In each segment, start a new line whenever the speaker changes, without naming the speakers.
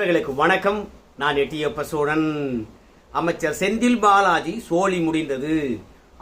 நண்பர்களுக்கு வணக்கம். நான் எட்டியப்ப சோழன் அமைச்சர் செந்தில் பாலாஜி சோழி முடிந்தது.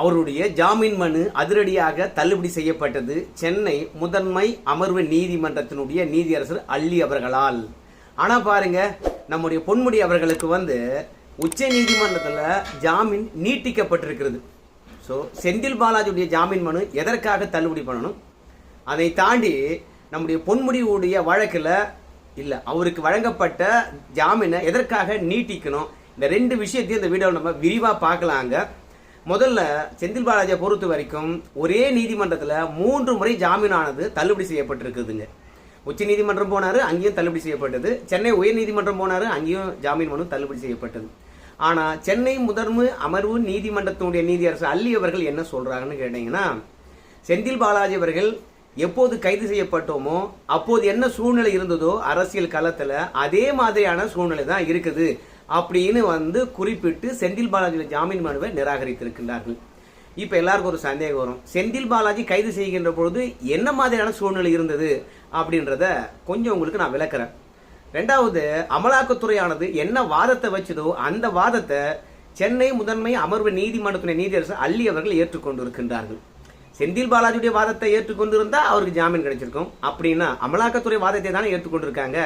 அவருடைய ஜாமீன் மனு அதிரடியாக தள்ளுபடி செய்யப்பட்டது. சென்னை முதன்மை அமர்வு நீதிமன்றத்தினுடைய நீதியரசர் அள்ளி அவர்களால். ஆனால் பாருங்க நம்முடைய பொன்முடி அவர்களுக்கு வந்து உச்ச நீதிமன்றத்தில் ஜாமீன் நீட்டிக்கப்பட்டிருக்கிறது. ஸோ செந்தில் பாலாஜியுடைய ஜாமீன் மனு எதற்காக தள்ளுபடி பண்ணணும்? அதை தாண்டி நம்முடைய பொன்முடிவுடைய வழக்கில் இல்லை அவருக்கு வழங்கப்பட்ட ஜாமீனை எதற்காக நீட்டிக்கணும்? இந்த ரெண்டு விஷயத்தையும் இந்த வீடியோவில் நம்ம விரிவாக பார்க்கலாங்க. முதல்ல செந்தில் பாலாஜியை பொறுத்த வரைக்கும் ஒரே நீதிமன்றத்தில் மூன்று முறை ஜாமீனானது தள்ளுபடி செய்யப்பட்டிருக்குதுங்க. உச்ச நீதிமன்றம் போனாரு அங்கேயும் தள்ளுபடி செய்யப்பட்டது. சென்னை உயர் நீதிமன்றம் போனாரு அங்கேயும் ஜாமீன் மனு தள்ளுபடி செய்யப்பட்டது. ஆனால் சென்னை முதன்மை அமர்வு நீதிமன்றத்தினுடைய நீதியரசர் அள்ளி அவர்கள் என்ன சொல்கிறாங்கன்னு கேட்டிங்கன்னா செந்தில் பாலாஜி அவர்கள் எப்போது கைது செய்யப்பட்டோமோ அப்போது என்ன சூழ்நிலை இருந்ததோ அரசியல் களத்தில் அதே மாதிரியான சூழ்நிலை தான் இருக்குது அப்படின்னு வந்து குறிப்பிட்டு செந்தில் பாலாஜியோட ஜாமீன் மனுவை நிராகரித்திருக்கின்றார்கள். இப்போ எல்லாருக்கும் ஒரு சந்தேகம் வரும். செந்தில் பாலாஜி கைது செய்கின்ற பொழுது என்ன மாதிரியான சூழ்நிலை இருந்தது அப்படின்றத கொஞ்சம் உங்களுக்கு நான் விளக்குறேன். ரெண்டாவது அமலாக்கத்துறையானது என்ன வாதத்தை வச்சதோ அந்த வாதத்தை சென்னை முதன்மை அமர்வு நீதிமன்றத்துடைய நீதியரசர் அள்ளி அவர்கள் ஏற்றுக்கொண்டிருக்கின்றார்கள். செந்தில் பாலாஜியுடைய வாதத்தை ஏற்றுக்கொண்டிருந்தா அவருக்கு ஜாமீன் கிடைச்சிருக்கும். அப்படின்னா அமலாக்கத்துறை வாதத்தை தானே ஏற்றுக்கொண்டிருக்காங்க.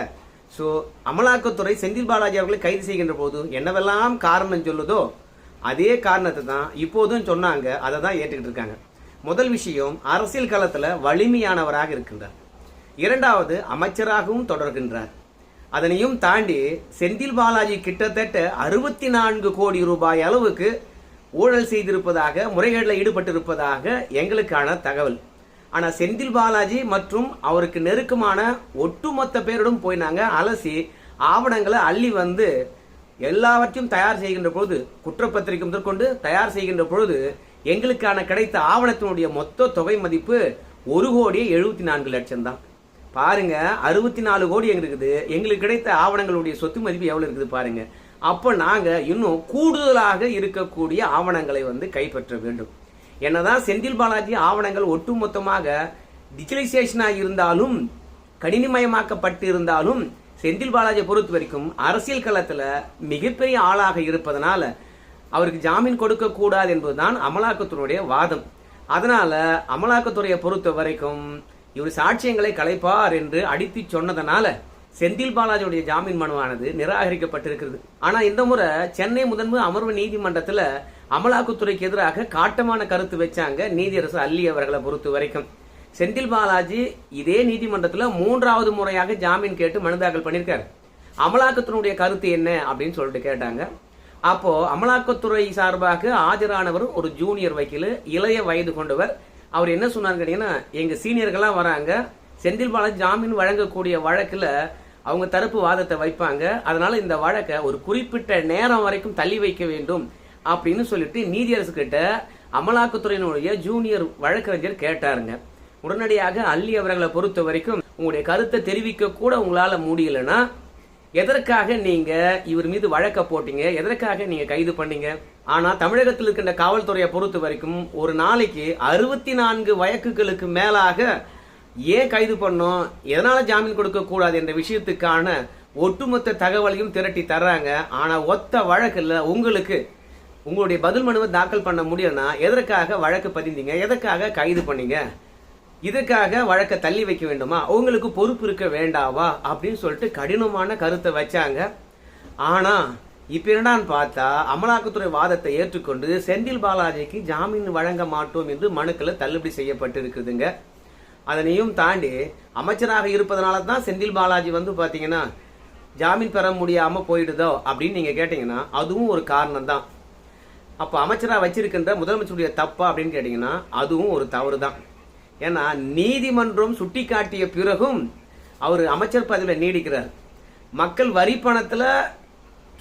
ஸோ அமலாக்கத்துறை செந்தில் பாலாஜி அவர்களை கைது செய்கின்ற போது என்னவெல்லாம் காரணம் சொல்லுதோ அதே காரணத்தை தான் இப்போதும் சொன்னாங்க. அதை தான் ஏற்றுக்கிட்டு இருக்காங்க. முதல் விஷயம் அரசியல் களத்தில் வலிமையானவராக இருக்கின்றார். இரண்டாவது அமைச்சராகவும் தொடர்கின்றார். அதனையும் தாண்டி செந்தில் பாலாஜி கிட்டத்தட்ட அறுபத்தி நான்கு கோடி ரூபாய் அளவுக்கு ஊழல் செய்திருப்பதாக முறைகேட்டில் ஈடுபட்டிருப்பதாக எங்களுக்கான தகவல். ஆனால் செந்தில் பாலாஜி மற்றும் அவருக்கு நெருக்கமான ஒட்டுமொத்த பேரிடம் போய் நாங்கள் அலசி ஆவணங்களை அள்ளி வந்து எல்லாவற்றையும் தயார் செய்கின்ற பொழுது குற்றப்பத்திரிகை முதற்கொண்டு தயார் செய்கின்ற பொழுது எங்களுக்கான கிடைத்த ஆவணத்தினுடைய மொத்த தொகை மதிப்பு ஒரு கோடியே எழுபத்தி நான்கு லட்சம் தான். பாருங்க அறுபத்தி நாலு கோடி எங்களுக்கு இருக்குது. எங்களுக்கு கிடைத்த ஆவணங்களுடைய சொத்து மதிப்பு எவ்வளோ இருக்குது பாருங்க. அப்போ நாங்கள் இன்னும் கூடுதலாக இருக்கக்கூடிய ஆவணங்களை வந்து கைப்பற்ற வேண்டும். என்னதான் செந்தில் பாலாஜி ஆவணங்கள் ஒட்டுமொத்தமாக டிஜிட்டலைசேஷனாக இருந்தாலும் கணினிமயமாக்கப்பட்டு இருந்தாலும் செந்தில் பாலாஜியை பொறுத்த வரைக்கும் அரசியல் களத்தில் மிகப்பெரிய ஆளாக இருப்பதனால அவருக்கு ஜாமீன் கொடுக்கக்கூடாது என்பது என்பதுதான் அமலாக்கத்துறையுடைய வாதம். அதனால அமலாக்கத்துறையை பொறுத்த வரைக்கும் இவர் சாட்சியங்களை கலைப்பார் என்று அடித்து சொன்னதனால செந்தில் பாலாஜியுடைய ஜாமீன் மனுவானது நிராகரிக்கப்பட்டிருக்கிறது. ஆனா இந்த முறை சென்னை முதன்மை அமர்வு நீதிமன்றத்துல அமலாக்கத்துறைக்கு எதிராக காட்டமான கருத்து வச்சாங்க நீதியரசு அள்ளி அவர்களை பொறுத்த வரைக்கும். செந்தில் பாலாஜி இதே நீதிமன்றத்துல மூன்றாவது முறையாக ஜாமீன் கேட்டு மனு தாக்கல் பண்ணியிருக்காரு. அமலாக்கத்தினுடைய கருத்து என்ன அப்படின்னு சொல்லிட்டு கேட்டாங்க. அப்போ அமலாக்கத்துறை சார்பாக ஆஜரானவர் ஒரு ஜூனியர் வக்கீல் இளைய வயது கொண்டவர். அவர் என்ன சொன்னார் கேட்டீங்கன்னா எங்க சீனியர்கள்லாம் வராங்க. செந்தில் பாலாஜி ஜாமீன் வழங்கக்கூடிய வழக்குல அவங்க தரப்பு வாதத்தை வைப்பாங்க. அதனால இந்த வழக்கை ஒரு குறிப்பிட்ட நேரம் வரைக்கும் தள்ளி வைக்க வேண்டும் அப்படின்னு சொல்லிட்டு நீதியரசு கிட்ட அமலாக்கத்துறையினுடைய ஜூனியர் வழக்கறிஞர் கேட்டாருங்க. உடனடியாக அள்ளி அவர்களை பொறுத்த வரைக்கும் உங்களுடைய கருத்தை தெரிவிக்க கூட உங்களால முடியலன்னா எதற்காக நீங்க இவர் மீது வழக்க போட்டீங்க? எதற்காக நீங்க கைது பண்ணீங்க? ஆனா தமிழகத்தில் இருக்கின்ற காவல்துறையை பொறுத்த வரைக்கும் ஒரு நாளைக்கு அறுபத்தி நான்கு வழக்குகளுக்கு மேலாக ஏன் கைது பண்ணோம்? எதனால ஜாமீன் கொடுக்கக்கூடாது என்ற விஷயத்துக்கான ஒட்டுமொத்த தகவலையும் திரட்டி தர்றாங்க. ஆனால் ஒத்த வழக்கில் உங்களுக்கு உங்களுடைய பதில் மனுவை தாக்கல் பண்ண முடியும்னா எதற்காக வழக்கு பதிந்தீங்க? எதற்காக கைது பண்ணீங்க? இதுக்காக வழக்கை தள்ளி வைக்க வேண்டுமா? உங்களுக்கு பொறுப்பு இருக்க வேண்டாவா? அப்படின்னு சொல்லிட்டு கடினமான கருத்தை வச்சாங்க. ஆனால் இப்போ என்னடான்னு பார்த்தா அமலாக்கத்துறை வாதத்தை ஏற்றுக்கொண்டு செந்தில் பாலாஜிக்கு ஜாமீன் வழங்க மாட்டோம் என்று மனுக்களை தள்ளுபடி செய்யப்பட்டிருக்குதுங்க. அதனையும் தாண்டி அமைச்சராக இருப்பதனால தான் செந்தில் பாலாஜி வந்து பார்த்தீங்கன்னா ஜாமீன் பெற முடியாம போயிடுதோ அப்படின்னு நீங்க கேட்டீங்கன்னா அதுவும் ஒரு காரணம் தான் அப்போ அமைச்சராக வச்சிருக்கின்ற முதலமைச்சருடைய தப்பா அப்படின்னு கேட்டீங்கன்னா அதுவும் ஒரு தவறு தான் ஏன்னா நீதிமன்றம் சுட்டிக்காட்டிய பிறகும் அவர் அமைச்சர் பதவியில் நீடிக்கிறார். மக்கள் வரி பணத்தில்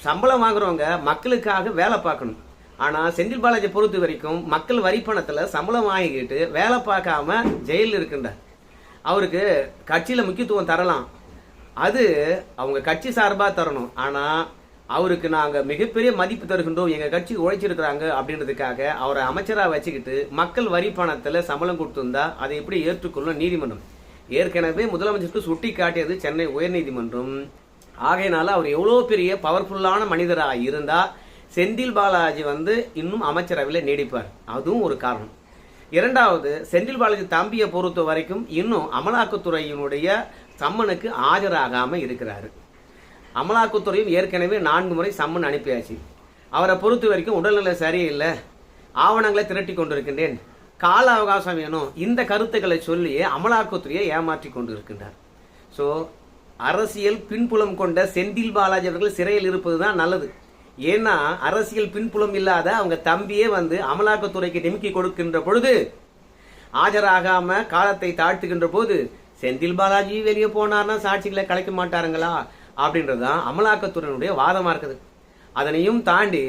சம்பளம் வாங்குறவங்க மக்களுக்காக வேலை பார்க்கணும். ஆனால் செந்தில் பாலாஜி பொறுத்த வரைக்கும் மக்கள் வரி பணத்தில் சம்பளம் வாங்கிக்கிட்டு வேலை பார்க்காம ஜெயிலில் இருக்கின்றார். அவருக்கு கட்சியில் முக்கியத்துவம் தரலாம். அது அவங்க கட்சி சார்பாக தரணும். ஆனால் அவருக்கு நாங்கள் மிகப்பெரிய மதிப்பு தருகின்றோம். எங்கள் கட்சி உழைச்சிருக்கிறாங்க அப்படின்றதுக்காக அவரை அமைச்சராக வச்சுக்கிட்டு மக்கள் வரி பணத்தில் சம்பளம் கொடுத்திருந்தா அதை எப்படி ஏற்றுக்கொள்ளும் நீதிமன்றம். ஏற்கனவே முதலமைச்சருக்கு சுட்டி காட்டியது சென்னை உயர்நீதிமன்றம். ஆகையினால அவர் எவ்வளோ பெரிய பவர்ஃபுல்லான மனிதராக இருந்தால் செந்தில் பாலாஜி வந்து இன்னும் அமைச்சரவையில் நீடிப்பார். அதுவும் ஒரு காரணம். இரண்டாவது செந்தில் பாலாஜி தம்பியை பொறுத்த வரைக்கும் இன்னும் அமலாக்கத்துறையினுடைய சம்மனுக்கு ஆஜராகாமல் இருக்கிறாரு. அமலாக்கத்துறையும் ஏற்கனவே நான்கு முறை சம்மன் அனுப்பியாச்சு. அவரை பொறுத்த வரைக்கும் உடல்நிலை சரியில்லை. ஆவணங்களை திரட்டி கொண்டிருக்கின்றேன். கால அவகாசம் வேணும். இந்த கருத்துக்களை சொல்லியே அமலாக்கத்துறையை ஏமாற்றி கொண்டு இருக்கின்றார் ஸோ அரசியல் பின்புலம் கொண்ட செந்தில் பாலாஜி அவர்கள் சிறையில் இருப்பது தான் நல்லது. ஏன்னா அரசியல் பின்புலம் இல்லாத அவங்க தம்பியே வந்து அமலாக்கத்துறைக்கு டிமிக்கி கொடுக்கின்ற பொழுது ஆஜராகாம காலத்தை தாழ்த்துகின்ற போது செந்தில் பாலாஜி வெளியே போனார்னா சாட்சிகளை கலைக்க மாட்டாருங்களா? அப்படின்றதுதான் அமலாக்கத்துறையினுடைய வாதமாக இருக்குது. அதனையும் தாண்டி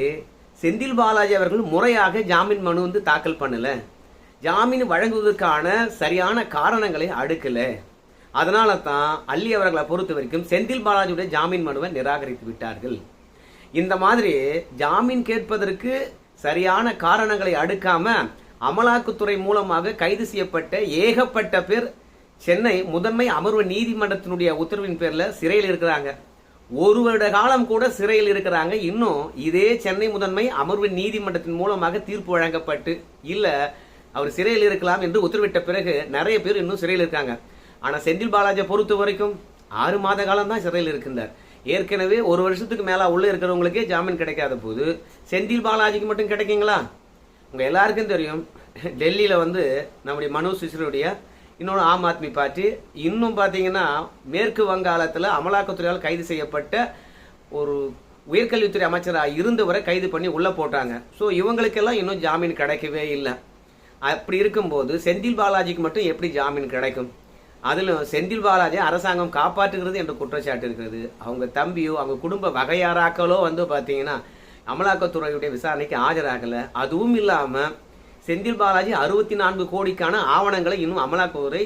செந்தில் பாலாஜி அவர்கள் முறையாக ஜாமீன் மனு வந்து தாக்கல் பண்ணலை. ஜாமீன் வழங்குவதற்கான சரியான காரணங்களை அடுக்கலை. அதனால தான் அள்ளி அவர்களை பொறுத்த வரைக்கும் செந்தில் பாலாஜியுடைய ஜாமீன் மனுவை நிராகரித்து விட்டார்கள். இந்த மாதிரி ஜாமீன் கேட்பதற்கு சரியான காரணங்களை அடுக்காம அமலாக்கத்துறை மூலமாக கைது செய்யப்பட்ட ஏகப்பட்ட பேர் சென்னை முதன்மை அமர்வு நீதிமன்றத்தினுடைய உத்தரவின் பேரில் சிறையில் இருக்கிறாங்க. ஒரு வருட காலம் கூட சிறையில் இருக்கிறாங்க. இன்னும் இதே சென்னை முதன்மை அமர்வு நீதிமன்றத்தின் மூலமாக தீர்ப்பு வழங்கப்பட்டு இல்லை அவர் சிறையில் இருக்கலாம் என்று உத்தரவிட்ட பிறகு நிறைய பேர் இன்னும் சிறையில் இருக்காங்க. ஆனால் செந்தில் பாலாஜியை பொறுத்த வரைக்கும் ஆறு மாத காலம் தான் சிறையில் இருக்கின்றார். ஏற்கனவே ஒரு வருஷத்துக்கு மேலே உள்ளே இருக்கிறவங்களுக்கே ஜாமீன் கிடைக்காத போது செந்தில் பாலாஜிக்கு மட்டும் கிடைக்குங்களா? உங்கள் எல்லாருக்கும் தெரியும் டெல்லியில் வந்து நம்முடைய மனோஜ் சிசிரோடைய இன்னொரு ஆம் ஆத்மி பார்ட்டி இன்னும் பார்த்தீங்கன்னா மேற்கு வங்காளத்தில் அமலாக்கத்துறையால் கைது செய்யப்பட்ட ஒரு உயர்கல்வித்துறை அமைச்சராக இருந்தவரை கைது பண்ணி உள்ளே போட்டாங்க. ஸோ இவங்களுக்கெல்லாம் இன்னும் ஜாமீன் கிடைக்கவே இல்லை. அப்படி இருக்கும்போது செந்தில் பாலாஜிக்கு மட்டும் எப்படி ஜாமீன் கிடைக்கும்? அதிலும் செந்தில் பாலாஜி அரசாங்கம் காப்பாற்றுகிறது என்ற குற்றச்சாட்டு இருக்கிறது. அவங்க தம்பியோ அவங்க குடும்ப வகையாராக்களோ வந்து பார்த்தீங்கன்னா அமலாக்கத்துறையுடைய விசாரணைக்கு ஆஜராகலை. அதுவும் இல்லாமல் செந்தில் பாலாஜி அறுபத்தி நான்கு கோடிக்கான ஆவணங்களை இன்னும் அமலாக்கத்துறை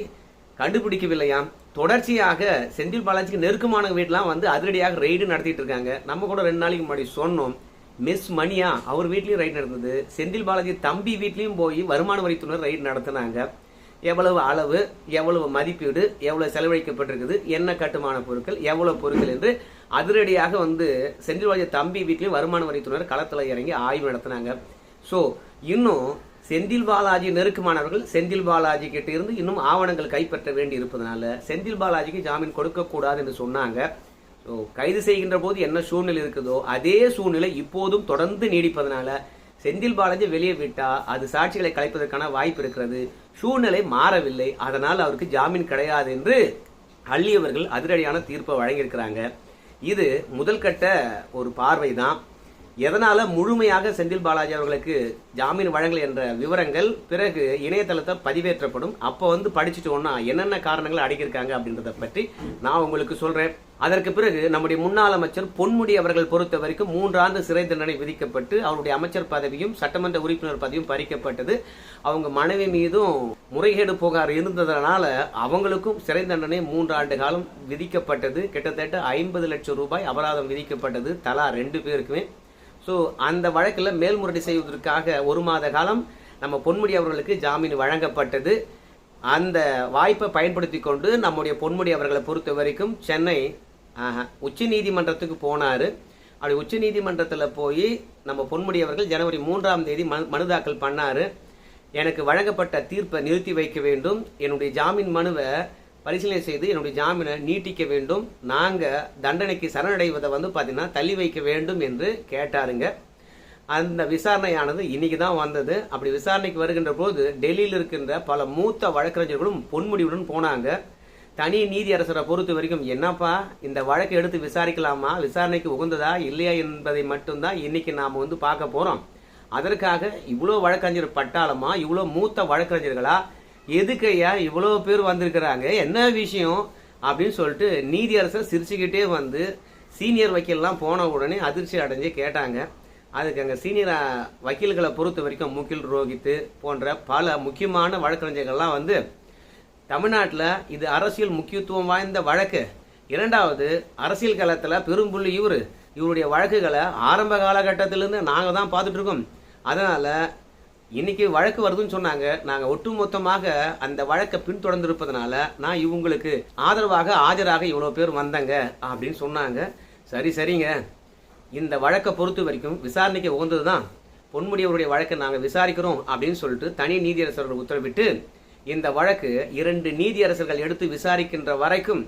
கண்டுபிடிக்கவில்லையாம். தொடர்ச்சியாக செந்தில் பாலாஜிக்கு நெருக்கமான வீட்டெலாம் வந்து அதிரடியாக ரெய்டு நடத்திட்டு இருக்காங்க. நம்ம கூட ரெண்டு நாளைக்கு முன்னாடி சொன்னோம். மிஸ் மணியா அவர் வீட்லேயும் ரைடு நடந்தது. செந்தில் பாலாஜி தம்பி வீட்லேயும் போய் வருமான வரித்துறை ரைடு நடத்தினாங்க. எவ்வளவு அளவு எவ்வளவு மதிப்பீடு எவ்வளவு செலவழிக்கப்பட்டிருக்குது என்ன கட்டுமான பொருட்கள் எவ்வளவு பொருட்கள் என்று அதிரடியாக வந்து செந்தில் தம்பி வீட்லயும் வருமான வரித்துறையினர் களத்தில் இறங்கி ஆய்வு நடத்தினாங்க. ஸோ இன்னும் செந்தில் பாலாஜி நெருக்கமானவர்கள் செந்தில் பாலாஜி கிட்ட இருந்து இன்னும் ஆவணங்கள் கைப்பற்ற வேண்டி இருப்பதனால செந்தில் பாலாஜிக்கு ஜாமீன் கொடுக்கக்கூடாது என்று சொன்னாங்க. ஸோ கைது செய்கின்ற போது என்ன சூழ்நிலை இருக்குதோ அதே சூழ்நிலை இப்போதும் தொடர்ந்து நீடிப்பதனால செந்தில் பாலாஜி வெளியே விட்டா அது சாட்சிகளை கலைப்பதற்கான வாய்ப்பு இருக்கிறது. சூழ்நிலை மாறவில்லை. அதனால் அவருக்கு ஜாமீன் கிடையாது என்று அள்ளியவர்கள் அதிரடியான தீர்ப்பை வழங்கியிருக்கிறாங்க. இது முதல் கட்ட ஒரு பார்வை தான் எதனால முழுமையாக செந்தில் பாலாஜி அவர்களுக்கு ஜாமீன் வழங்கல் என்ற விவரங்கள் பிறகு இணையதளத்தை பதிவேற்றப்படும். அப்போ வந்து படிச்சுட்டோம்னா என்னென்ன காரணங்கள் அடக்கியிருக்காங்க அப்படின்றத பற்றி நான் உங்களுக்கு சொல்றேன். அதற்கு பிறகு நம்முடைய முன்னாள் அமைச்சர் பொன்முடி அவர்கள் பொறுத்த வரைக்கும் மூன்றாண்டு சிறை தண்டனை விதிக்கப்பட்டு அவருடைய அமைச்சர் பதவியும் சட்டமன்ற உறுப்பினர் பதவியும் பறிக்கப்பட்டது. அவங்க மனைவி மீதும் முறைகேடு புகார் இருந்ததனால அவங்களுக்கும் சிறை தண்டனை மூன்று ஆண்டு காலம் விதிக்கப்பட்டது. கிட்டத்தட்ட ஐம்பது லட்சம் ரூபாய் அபராதம் விதிக்கப்பட்டது. தலா ரெண்டு பேருக்குமே. ஸோ அந்த வழக்கில் மேல்முறையீடு செய்வதற்காக ஒரு மாத காலம் நம்ம பொன்முடி அவர்களுக்கு ஜாமீன் வழங்கப்பட்டது. அந்த வாய்ப்பை பயன்படுத்தி கொண்டு நம்முடைய பொன்முடி அவர்களை பொறுத்த வரைக்கும் சென்னை உச்ச நீதிமன்றத்துக்கு போனார். அப்படி உச்ச நீதிமன்றத்தில் போய் நம்ம பொன்முடி அவர்கள் ஜனவரி மூன்றாம் தேதி மனு மனு தாக்கல் பண்ணார். எனக்கு வழங்கப்பட்ட தீர்ப்பை நிறுத்தி வைக்க வேண்டும். என்னுடைய ஜாமீன் மனுவை பரிசீலனை செய்து என்னுடைய ஜாமீனை நீட்டிக்க வேண்டும். நாங்கள் தண்டனைக்கு சரணடைவதை வந்து பார்த்திங்கன்னா தள்ளி வைக்க வேண்டும் என்று கேட்டாருங்க. அந்த விசாரணையானது இன்னைக்கு தான் வந்தது. அப்படி விசாரணைக்கு வருகின்ற போது டெல்லியில் இருக்கின்ற பல மூத்த வழக்கறிஞர்களும் பொன்முடிவுடன் போனாங்க. தனி நீதியரசரை பொறுத்த வரைக்கும் என்னப்பா இந்த வழக்கை எடுத்து விசாரிக்கலாமா? விசாரணைக்கு உகந்ததா இல்லையா என்பதை மட்டும்தான் இன்னைக்கு நாம் வந்து பார்க்க போகிறோம் அதற்காக இவ்வளோ வழக்கறிஞர் பட்டாளமா? இவ்வளோ மூத்த வழக்கறிஞர்களா? எதுக்கையா இவ்வளோ பேர் வந்திருக்கிறாங்க? என்ன விஷயம்? அப்படின்னு சொல்லிட்டு நீதியரசர் சிரிச்சுக்கிட்டே வந்து சீனியர் வக்கீல்லாம் போன உடனே அதிர்ச்சி அடைஞ்சு கேட்டாங்க. அதுக்கு அங்கே சீனியர் வக்கீல்களை பொறுத்த வரைக்கும் முகில் ரோஹித்து போன்ற பல முக்கியமான வழக்கறிஞர்கள்லாம் வந்து தமிழ்நாட்டில் இது அரசியல் முக்கியத்துவம் வாய்ந்த வழக்கு. இரண்டாவது அரசியல் களத்தில் பெரும்புள்ளி இவர். இவருடைய வழக்குகளை ஆரம்ப காலகட்டத்திலேருந்து நாங்கள் தான் பார்த்துட்ருக்கோம் அதனால் இன்னைக்கு வழக்கு வருதுன்னு சொன்னாங்க. நாங்க ஒட்டுமொத்தமாக அந்த வழக்கை பின்தொடர்ந்திருப்பதனால நான் இவங்களுக்கு ஆதரவாக ஆஜராக இவ்வளோ பேர் வந்தாங்க அப்படின்னு சொன்னாங்க. சரி சரிங்க. இந்த வழக்கை பொறுத்த வரைக்கும் விசாரணைக்கு உகந்ததுதான். தான் பொன்முடியவருடைய வழக்கை நாங்கள் விசாரிக்கிறோம் அப்படின்னு சொல்லிட்டு தனி நீதியரசர்கள் உத்தரவிட்டு இந்த வழக்கு இரண்டு நீதியரசர்கள் எடுத்து விசாரிக்கின்ற வரைக்கும்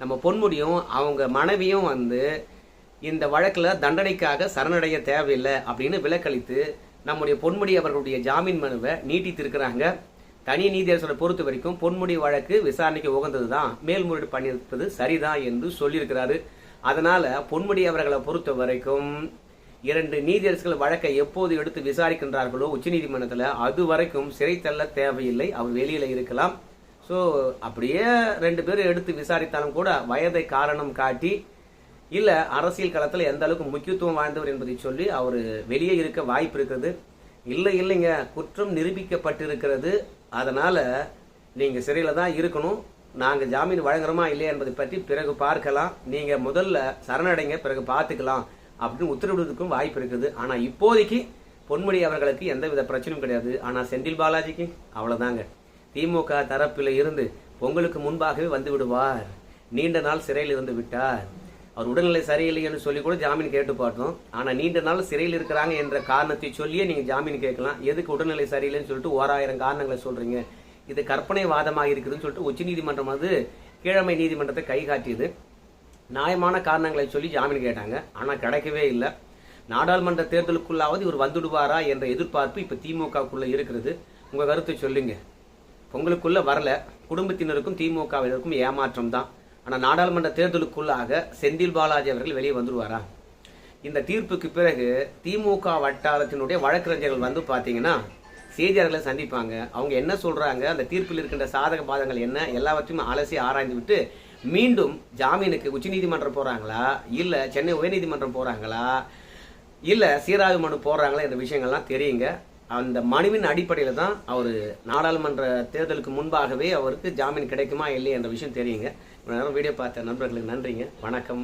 நம்ம பொன்முடியும் அவங்க மனைவியும் வந்து இந்த வழக்கில் தண்டனைக்காக சரணடைய தேவையில்லை அப்படின்னு விலக்களித்து நம்முடைய பொன்முடி அவர்களுடைய ஜாமீன் மனுவை நீட்டித்திருக்கிறாங்க. தனி நீதியரசரை பொறுத்த வரைக்கும் பொன்முடி வழக்கு விசாரணைக்கு உகந்ததுதான். மேல்முறையீடு பண்ணியிருப்பது சரிதான் என்று சொல்லியிருக்கிறாரு. அதனால பொன்முடி அவர்களை பொறுத்த வரைக்கும் இரண்டு நீதியரசர்கள் வழக்கை எப்போது எடுத்து விசாரிக்கின்றார்களோ உச்சநீதிமன்றத்தில் அது வரைக்கும் சிறை தள்ள தேவையில்லை. அவர் வெளியில் இருக்கலாம். ஸோ அப்படியே ரெண்டு பேரும் எடுத்து விசாரித்தாலும் கூட வயதை காரணம் காட்டி இல்ல அரசியல் களத்துல எந்த அளவுக்கு முக்கியத்துவம் வாய்ந்தவர் என்பதை சொல்லி அவர் வெளியே இருக்க வாய்ப்பு இருக்குது. இல்லை இல்லைங்க குற்றம் நிரூபிக்கப்பட்டிருக்கிறது. அதனால நீங்க சிறையில தான் இருக்கணும். நாங்க ஜாமீன் வழங்குறோமா இல்லையா என்பதை பற்றி பிறகு பார்க்கலாம். நீங்க முதல்ல சரணடைங்க பிறகு பார்த்துக்கலாம் அப்படின்னு உத்தரவிடுவதற்கும் வாய்ப்பு இருக்குது. ஆனா இப்போதைக்கு பொன்முடி அவர்களுக்கு எந்தவித பிரச்சனையும் கிடையாது. ஆனா செந்தில் பாலாஜிக்கு அவ்வளவுதாங்க. திமுக தரப்பில் இருந்து பொங்கலுக்கு முன்பாகவே வந்து விடுவார். நீண்ட நாள் சிறையில் இருந்து விட்டார். அவர் உடல்நிலை சரியில்லைன்னு சொல்லி கூட ஜாமீன் கேட்டு பார்த்தோம். ஆனால் நீண்ட நாள் சிறையில் இருக்கிறாங்க என்ற காரணத்தை சொல்லியே நீங்கள் ஜாமீன் கேட்கலாம். எதுக்கு உடல்நிலை சரியில்லைன்னு சொல்லிட்டு ஓராயிரம் காரணங்களை சொல்கிறீங்க இது கற்பனை வாதமாக இருக்குதுன்னு சொல்லிட்டு உச்சநீதிமன்றம் வந்து கீழமை நீதிமன்றத்தை கை காட்டியது. நியாயமான காரணங்களை சொல்லி ஜாமீன் கேட்டாங்க. ஆனால் கிடைக்கவே இல்லை. நாடாளுமன்ற தேர்தலுக்குள்ளாவது இவர் வந்துடுவாரா என்ற எதிர்பார்ப்பு இப்போ திமுகவுக்குள்ளே இருக்கிறது. உங்கள் கருத்தை சொல்லுங்க. உங்களுக்குள்ளே வரல. குடும்பத்தினருக்கும் திமுகவினருக்கும் ஏமாற்றம் தான் ஆனால் நாடாளுமன்ற தேர்தலுக்குள்ளாக செந்தில் பாலாஜி அவர்கள் வெளியே வந்துடுவாரா இந்த தீர்ப்புக்கு பிறகு திமுக வட்டாரத்தினுடைய வழக்கறிஞர்கள் வந்து பார்த்தீங்கன்னா செய்தியாளர்களை சந்திப்பாங்க. அவங்க என்ன சொல்கிறாங்க அந்த தீர்ப்பில் இருக்கின்ற சாதக பாதங்கள் என்ன? எல்லாவற்றையும் அலசி ஆராய்ந்து விட்டு மீண்டும் ஜாமீனுக்கு உச்சநீதிமன்றம் போகிறாங்களா இல்லை சென்னை உயர்நீதிமன்றம் போகிறாங்களா இல்லை சீராய்வு மனு போடுறாங்களா என்ற விஷயங்கள்லாம் தெரியுங்க. அந்த மனுவின் அடிப்படையில் தான் அவர் நாடாளுமன்ற தேர்தலுக்கு முன்பாகவே அவருக்கு ஜாமீன் கிடைக்குமா இல்லையா என்ற விஷயம் தெரியுங்க. நேரம் வீடியோ பார்த்த நண்பர்களுக்கு நன்றிங்க. வணக்கம்.